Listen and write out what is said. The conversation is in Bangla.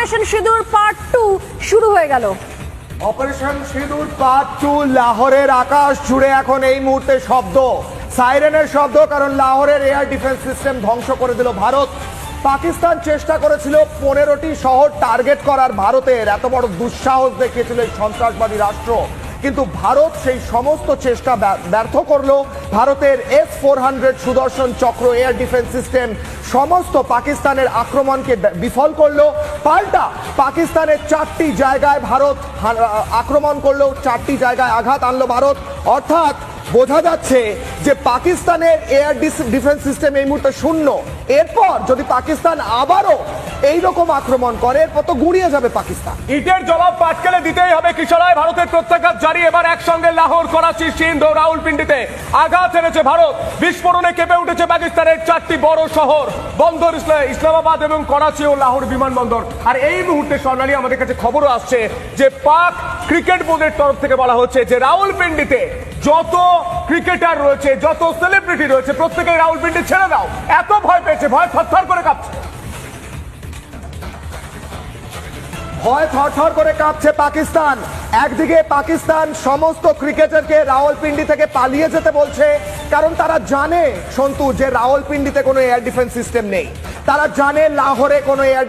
অপারেশন সিঁদুর পার্ট টু শুরু হয়ে গেল। অপারেশন সিঁদুর পার্ট টু, লাহোরের আকাশ জুড়ে এখন এই মুহূর্তে শব্দ। সাইরেনের শব্দ, কারণ লাহোরের এয়ার ডিফেন্স সিস্টেম ধ্বংস করে দিল ভারত। পাকিস্তান চেষ্টা করেছিল পনেরোটি শহর টার্গেট করার, ভারতের। এত বড় দুঃসাহস দেখিয়েছিল এই সন্ত্রাসবাদী রাষ্ট্র। কিন্তু ভারত সেই সমস্ত চেষ্টা ব্যর্থ করল। ভারতের এস ফোর হান্ড্রেড সুদর্শন চক্র এয়ার ডিফেন্স সিস্টেম সমস্ত পাকিস্তানের আক্রমণকে বিফল করল। পাল্টা পাকিস্তানের চারটি জায়গায় ভারত আক্রমণ করল, চারটি জায়গায় আঘাত আনলো ভারত। অর্থাৎ বোঝা যাচ্ছে যে পাকিস্তানের এয়ার ডিফেন্স সিস্টেম এই মুহূর্তে শূন্য। এরপর যদি পাকিস্তান আবারও এই রকম আক্রমণ করে, এরপর তো গুড়িয়ে যাবে পাকিস্তান। ইটের জবাব পাটকেলে দিতেই হবে কিশোরায়। ভারতের প্রত্যাঘাত জারি এবার একসঙ্গে লাহোর, করাচি, সিন্ধ, রাউলপিন্ডিতে আঘাত এনেছে ভারত। বিস্ফোরণে কেঁপে উঠেছে পাকিস্তানের চারটি বড় শহর, বন্দর ইসলা- ইসলামাবাদ এবং করাচি ও লাহোর বিমানবন্দর। আর এই মুহূর্তে স্বর্ণালী, আমাদের কাছে খবরও আসছে যে পাক ক্রিকেট বোর্ডের তরফ থেকে বলা হচ্ছে যে রাউলপিন্ডিতে যত ক্রিকেটার রয়েছে, যত সেলিব্রিটি রয়েছে, প্রত্যেকেই রাউলপিন্ডি ছেড়ে দাও। এত ভয় পেয়েছে, ভয় থরথর করে কাঁপছে। ভয় থরথর করে কাঁপছে পাকিস্তান। একদিকে পাকিস্তান সমস্ত ক্রিকেটারকে রাওয়ালপিন্ডি থেকে পালিয়ে যেতে বলছে, কারণ তারা জানে, সন্তু, যে রাওয়ালপিন্ডিতে কোনো এয়ার ডিফেন্স সিস্টেম নেই। তারা জানে লাহোরে কোনো এয়ার